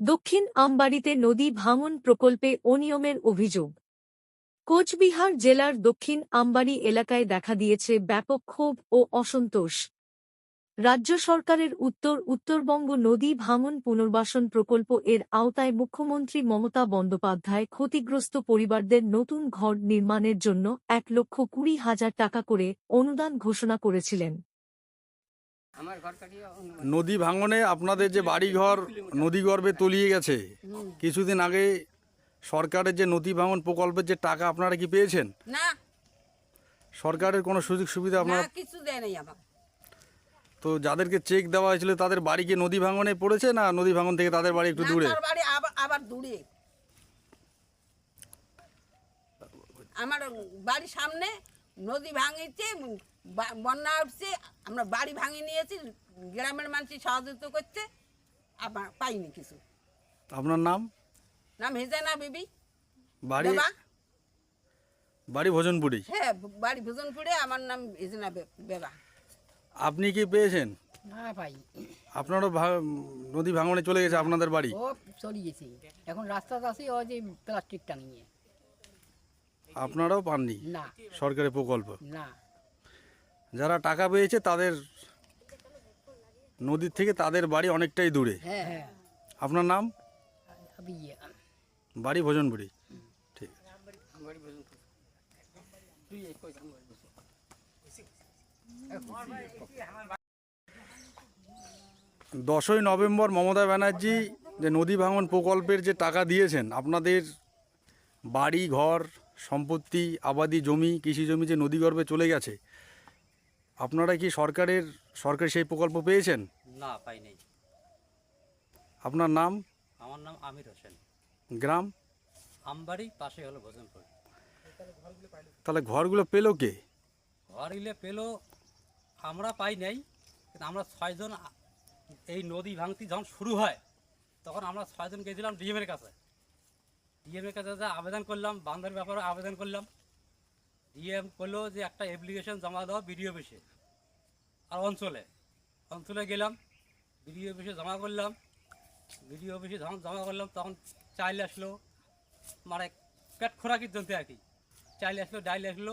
দক্ষিণ আমবাড়িতে নদী ভাঙন প্রকল্পে অনিয়মের অভিযোগ। কোচবিহার জেলার দক্ষিণ আমবাড়ি এলাকায় দেখা দিয়েছে ব্যাপক ক্ষোভ ও অসন্তোষ। রাজ্য সরকারের উত্তর, উত্তরবঙ্গ নদী ভাঙন পুনর্বাসন প্রকল্প এর আওতায় মুখ্যমন্ত্রী মমতা বন্দ্যোপাধ্যায় ক্ষতিগ্রস্ত পরিবারদের নতুন ঘর নির্মাণের জন্য এক লক্ষ কুড়ি হাজার টাকা করে অনুদান ঘোষণা করেছিলেন। নদী ভাঙনে আপনাদের যে বাড়িঘর নদীগর্ভে তলিয়ে গেছে কিছুদিন আগে সরকারের যে নদী ভাঙন প্রকল্পের যে টাকা আপনারা কি পেয়েছেন? না। সরকারের কোনো সুযোগ সুবিধা আপনারা কিছু দেয় নাই আমাকে তো যাদেরকে চেক দেওয়া হয়েছিল তাদের বাড়ি কি নদী ভাঙনে পড়েছে না নদী ভাঙন থেকে তাদের বাড়ি একটু দূরে? তার বাড়ি আবার আবার দূরে। আমার বাড়ির সামনে নদী ভাঙিছে বন্যা উঠছে আমরা বাড়ি ভাঙিয়ে নিয়েছি গ্রামের মানুষ সহযোগিতা করছে আবার পাইনি কিছু। আপনার নাম? নাম হেজানা বিবি। বাড়ি? বাড়ি ভোজনপুরি? হ্যাঁ বাড়ি ভোজনপুরে আমার নাম হেজানা বেবা। আপনি কি পেয়েছেন? না ভাই। আপনারও নদী ভাঙনে চলে গেছে আপনাদের বাড়ি? ও চলে গেছে। এখন রাস্তাতে আসি ও যে প্লাস্টিক টাঙিয়ে আপনারাও পাননি? না। সরকারি প্রকল্প? না। যারা টাকা পেয়েছে তাদের নদীর থেকে তাদের বাড়ি অনেকটাই দূরে। হ্যাঁ হ্যাঁ। আপনার নাম? আমি ইয়ে, বাড়ি ভোজনপুরি। ঠিক। আছে। দশই নভেম্বর মমতা ব্যানার্জি যে নদী ভাঙন প্রকল্পের যে টাকা দিয়েছেন আপনাদের বাড়ি ঘর সম্পত্তি আবাদি জমি কৃষি জমি যে নদীগর্ভে চলে গেছে আপনারা কি সরকারের সরকার সেই প্রকল্প পেয়েছেন? না পাই নাই আপনার নাম? আমার নাম আমির হোসেন। গ্রাম? আমবাড়ি পাশে হলো ভোজনপুর। তাহলে ঘরগুলো পেল কে? ঘর ইলে পেল আমরা পাই নাই কিন্তু আমরা ছয়জন এই নদী ভাঙতি যখন শুরু হয় তখন আমরা ছয়জন গেছিলাম ডিএমের কাছে। ডিএমের কাছে আবেদন করলাম বান্ধার ব্যাপারে আবেদন করলাম। ডিএম করল যে একটা অ্যাপ্লিকেশন জমা দাও বিডিও অফিসে আর অঞ্চলে। অঞ্চলে গেলাম বিডিও অফিসে জমা করলাম। বিডিও অফিসে যখন জমা করলাম, তখন চাইল আসলো মানে পেট খোরাকির জন্য আর কি। চাইল আসলো, ডাইল আসলো